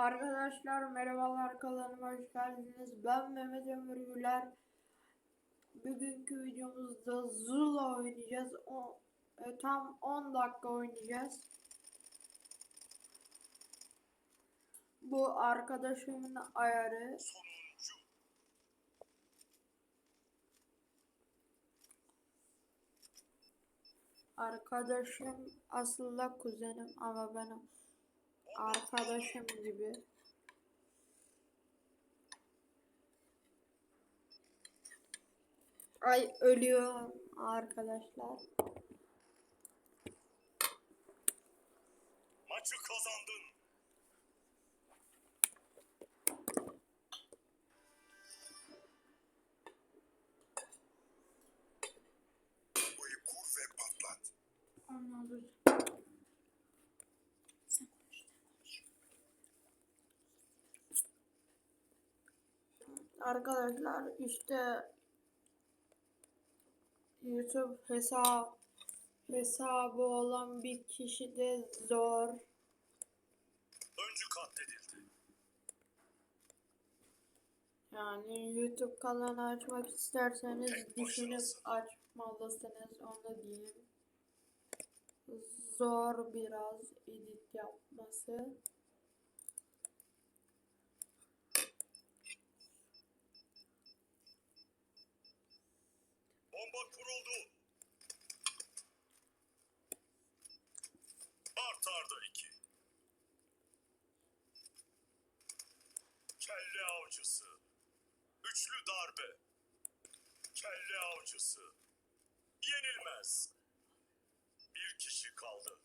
Arkadaşlar merhabalar kanalıma hoş geldiniz. Ben Mehmet Ömür Güler. Bugünkü videomuzda Zula oynayacağız. O, e, tam 10 dakika oynayacağız. Bu arkadaşımın ayarı. Arkadaşım aslında kuzenim ama ben arkadaşım gibi. Ay ölüyor arkadaşlar. Maçı kazandın. Arkadaşlar işte YouTube hesap hesabı olan bir kişi de zor. Öncü katledildi. Yani YouTube kanalı açmak isterseniz Tek düşünüp açmalısınız onu diyeyim. Zor biraz edit yapması. Bomba kuruldu. Art arda iki. Kelle avcısı. Üçlü darbe. Kelle avcısı. Yenilmez. Bir kişi kaldı.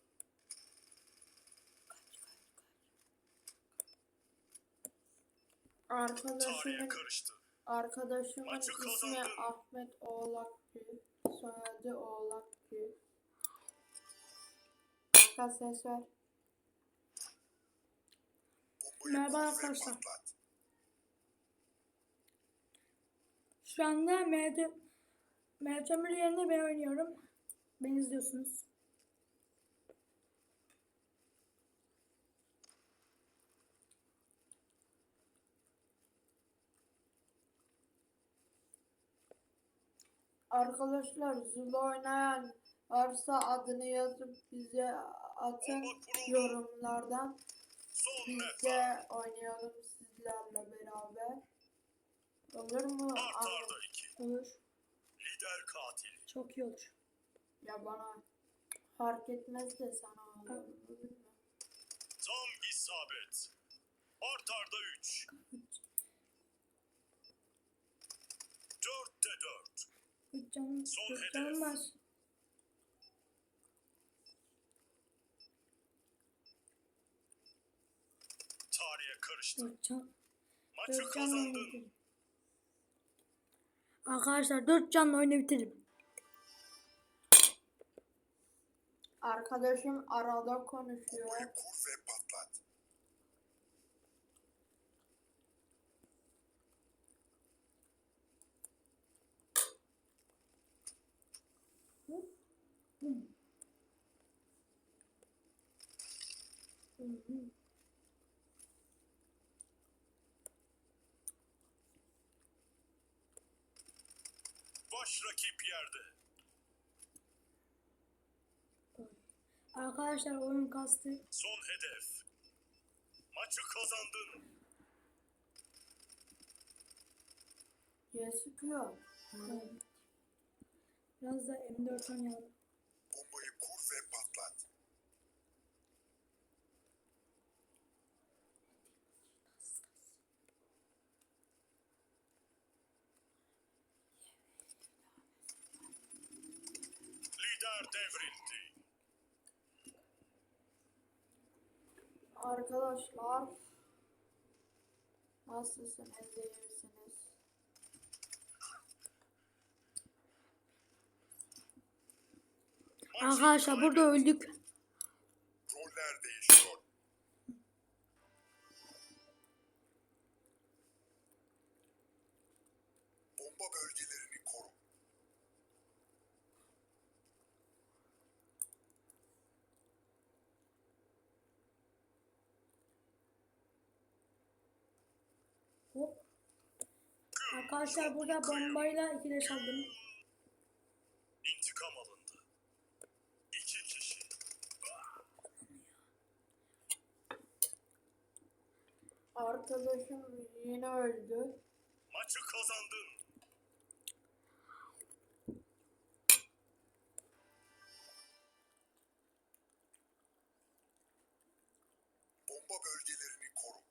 Tarihe Arkadaşımın karıştı. Arkadaşımın Maçı ismi. Ahmet Oğlakgül. Soyadı Oğlakgül. Kanka ses ver. Merhaba arkadaşlar. Şu anda Mehmet Ömür yerine ben oynuyorum. Beni izliyorsunuz. Arkadaşlar Zula oynayan varsa adını yazıp bize atın yorumlardan. Biz de oynayalım sizlerle beraber. Olur mu? Olur. Lider katili. Çok iyi olur. Ya bana fark etmez de sana olur. olur mu? Tam isabet. Art arda 3. 4'te 4. Üç canım, var. Tarihe karıştı. Dört can. Maçı kazandın. Arkadaşlar dört canla oyunu bitiririm. Arkadaşım arada konuşuyor. Kur ve patlat. Baş rakip yerde. Arkadaşlar oyun kastı. Son hedef. Maçı kazandın. Sıkıyor? Evet. Biraz da M4 oynayalım. Bombayı kur ve patlat. Lider devrildi. Arkadaşlar nasılsınız iyi misiniz? Maçı Arkadaşlar burada öldük. Roller değişiyor. Bomba bölgelerini koru. Hop. Arkadaşlar burada bombayla ikileş aldım. İntikam alındı. İki kişi. Arkadaşım yine öldü. Maçı kazandın. Bomba bölgelerini koru.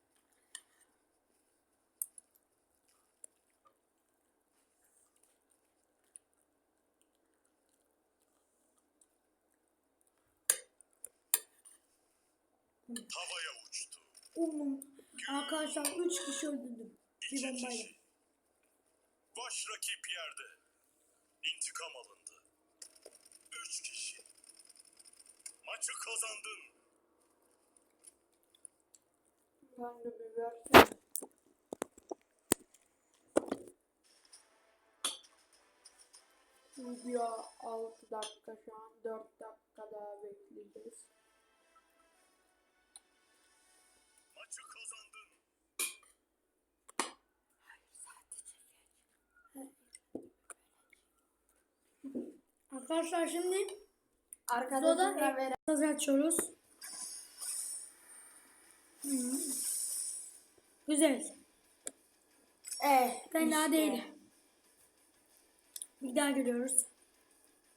Havaya uçtu. Oğlum. Arkadaşlar 3 kişi öldürdüm. Bir bombayla. Baş rakip yerde. İntikam alındı. Üç kişi. Maçı kazandın. Ben de bir versene. Video 6 dakika şu an 4 dakika daha bekleyeceğiz. Arkadaşlar şimdi Arkadaşımla Soda ver. Hazır açıyoruz. Hmm. Güzel. Eh, Fena işte. değil. Bir daha görüyoruz.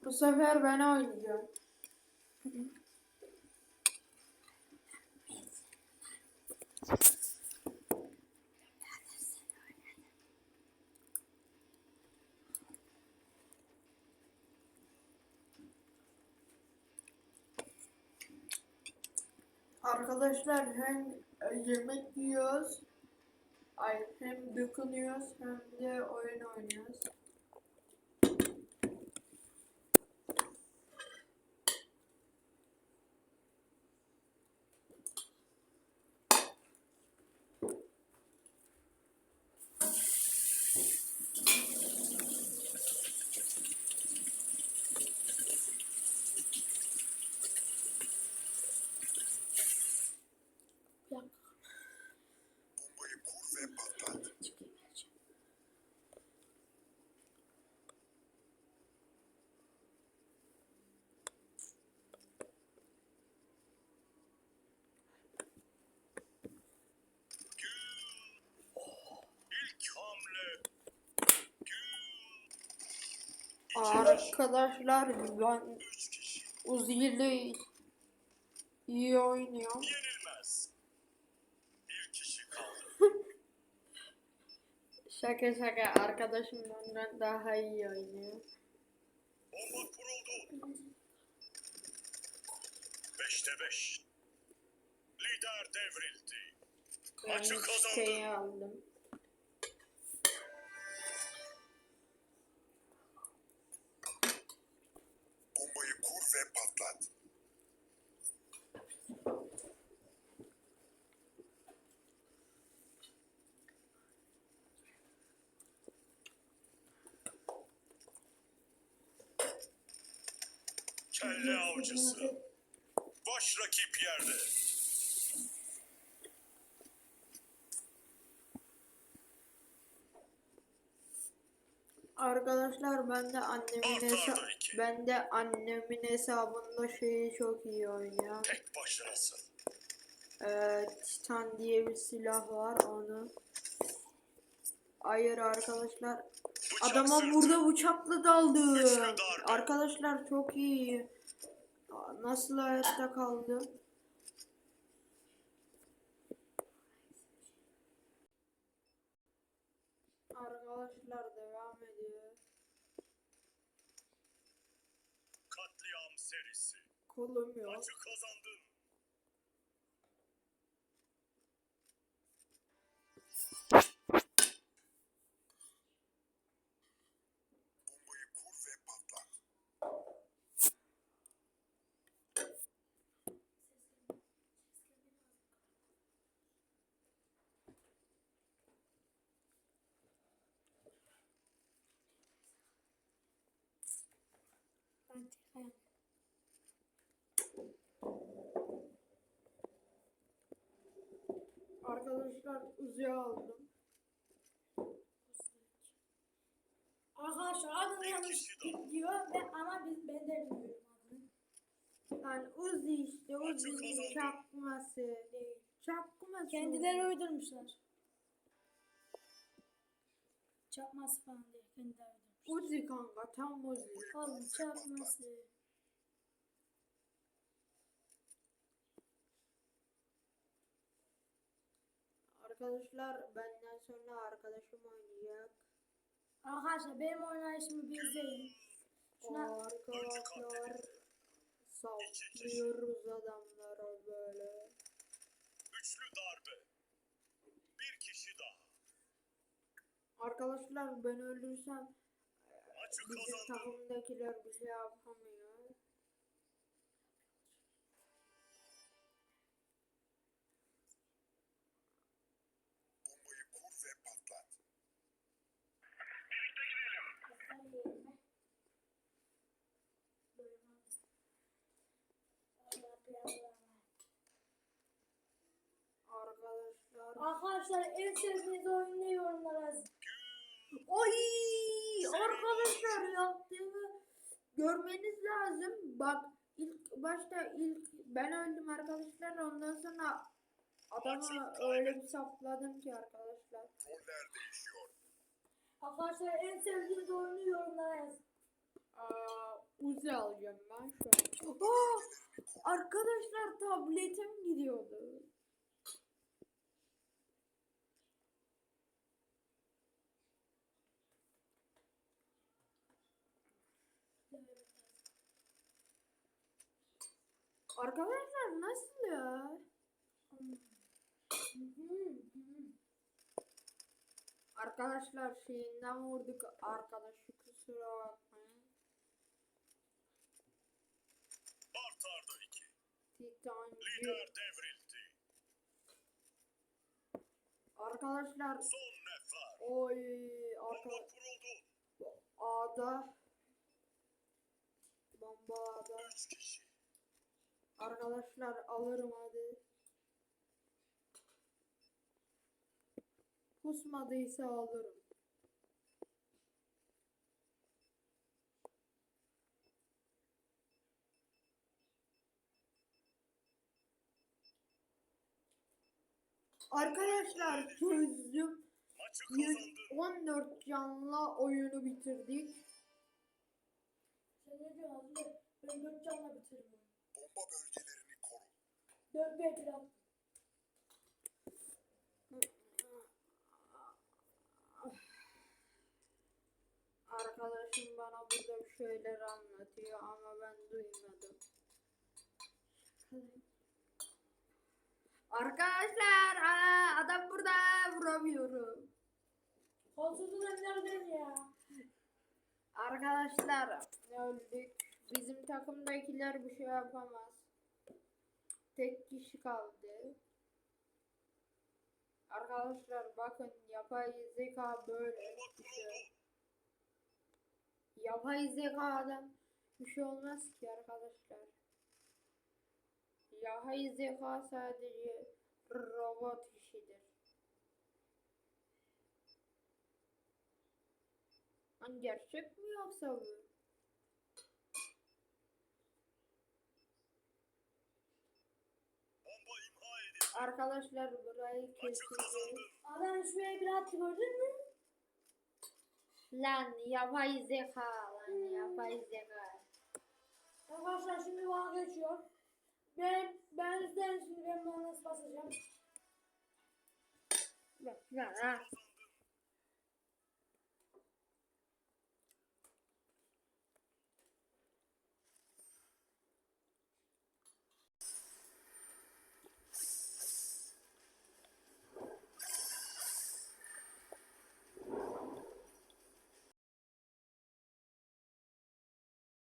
Bu sefer ben oynayacağım. Arkadaşlar hem yemek yiyoruz, ay hem dokunuyoruz hem de oyun oynuyoruz. Arkadaşlar ben. Uzi ile iyi oynuyor. Yenilmez. Bir kişi kaldı. Şaka şaka arkadaşım benden daha iyi oynuyor. Bomba kuruldu. Beşte beş. Lider devrildi. Maçı kazandın. şeyi aldım. Patlat. Kelle avcısı. Baş rakip yerde. Arkadaşlar ben de annemin hesa ben de annemin hesabında şeyi çok iyi oynuyor. Tek başınasın. Ee, Titan diye bir silah var onu. Hayır arkadaşlar. Bıçak Adama sırtı. burada bıçakla daldı. Arkadaşlar çok iyi. Nasıl hayatta kaldı? Arkadaşlar serisi. Kolum yok. Maçı kazandın. tekrar uzuya aldım. Arkadaşlar adını yanlış diyor ve ama biz ben de bilmiyorum adını. Yani Uzi işte Uzi'nin çakması değil. Çakması. Kendileri uydurmuşlar. Çakması falan değil kendileri uydurmuşlar. Uzi kanka tam Uzi. Oğlum çakması. Arkadaşlar benden sonra arkadaşım oynayacak. Arkadaşlar benim oynayışımı bir izleyin. Şuna arkadaşlar saplıyoruz adamlara böyle. Üçlü darbe. Bir kişi daha. Arkadaşlar ben ölürsem Maçı bizim kazandı. takımdakiler bir şey yapamıyor. Arkadaşlar. En sevdiğiniz oyun ne yorumlara yazın. Oy! Arkadaşlar yaptığımı görmeniz lazım. Bak ilk başta ilk ben öldüm arkadaşlar ondan sonra adamı öyle bir sapladım ki arkadaşlar. Roller değişiyor. Arkadaşlar en sevdiğiniz oyunu yorumlara yazın. Aa, Uzi alacağım ben şu an. Aa! Arkadaşlar tabletim gidiyordu. Arkadaşlar nasıl ya? Arkadaşlar şeyinden vurduk arkadaşı kusura bakmayın. Artarda iki. Titancı. Lider devrildi. Arkadaşlar Son nefer. oy Bomba arka kuruldu. A'da bomba A'da Üç kişi. Arkadaşlar alırım hadi. Pusmadıysa alırım. Arkadaşlar çözdüm. Maçı 100 kazandı. 14 canla oyunu bitirdik. Sen ne diyorsun? Ben dört canla bitiririm. Bomba bölgelerini koru. Bir attım. Arkadaşım bana burada bir şeyler anlatıyor ama ben duymadım. Arkadaşlar aa, adam burada vuramıyorum. Kolsuzun nereden ya? Arkadaşlar öldük. Bizim takımdakiler bir şey yapamaz. Tek kişi kaldı. Arkadaşlar bakın yapay zeka böyle bir şey. Yapay zekadan bir şey olmaz ki arkadaşlar. Yapay zeka sadece robot işidir. Lan gerçek mi yoksa bu? Arkadaşlar burayı keseceğiz. Adam şuraya bir attı gördün mü? Lan yapay zeka lan yapay zeka. Arkadaşlar şimdi bana geçiyor. Ben, ben izleyin şimdi ben bana nasıl basacağım. Lan, ha. Kazandı.